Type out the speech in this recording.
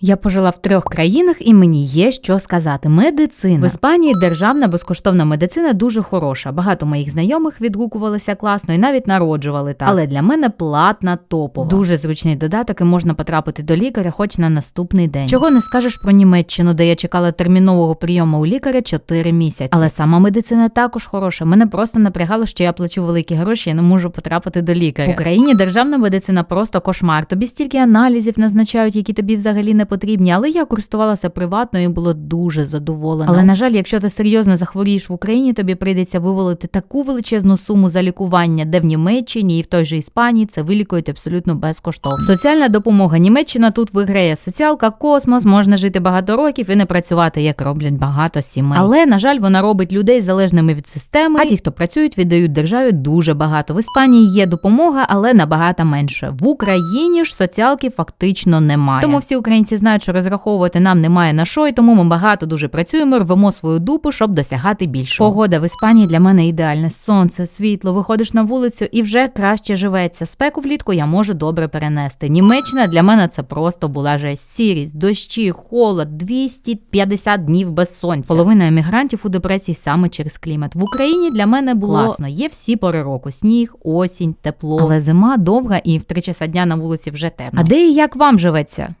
Я пожила в трьох країнах, і мені є що сказати. Медицина в Іспанії державна безкоштовна медицина дуже хороша. Багато моїх знайомих відгукувалися класно і навіть народжували так. Але для мене платна топова. Дуже зручний додаток, і можна потрапити до лікаря хоч на наступний день. Чого не скажеш про Німеччину, де я чекала термінового прийому у лікаря 4 місяці. Але сама медицина також хороша. Мене просто напрягало, що я плачу великі гроші і не можу потрапити до лікаря. В Україні державна медицина просто кошмар. Тобі стільки аналізів назначають, які тобі взагалі не потрібні. Але я користувалася приватною і була дуже задоволена. Але на жаль, якщо ти серйозно захворієш в Україні, тобі прийдеться вивалити таку величезну суму за лікування, де в Німеччині і в той же Іспанії це вилікують абсолютно безкоштовно. Соціальна допомога Німеччина тут виграє соціалка, космос, можна жити багато років і не працювати, як роблять багато сімей. Але на жаль, вона робить людей залежними від системи. А ті, хто працюють, віддають державі дуже багато. В Іспанії є допомога, але набагато менше. В Україні ж соціалки фактично немає. Тому всі українці знають, що розраховувати нам немає на що, і тому ми багато дуже працюємо, рвемо свою дупу, щоб досягати більшого. Погода в Іспанії для мене ідеальна. Сонце, світло, виходиш на вулицю і вже краще живеться. Спеку влітку я можу добре перенести. Німеччина для мене це просто була жесть. Сірість, дощі, холод, 250 днів без сонця. Половина емігрантів у депресії саме через клімат. В Україні для мене було класно. Є всі пори року: сніг, осінь, тепло. Але зима довга і в три часа дня на вулиці вже темно. А де і як вам живеться?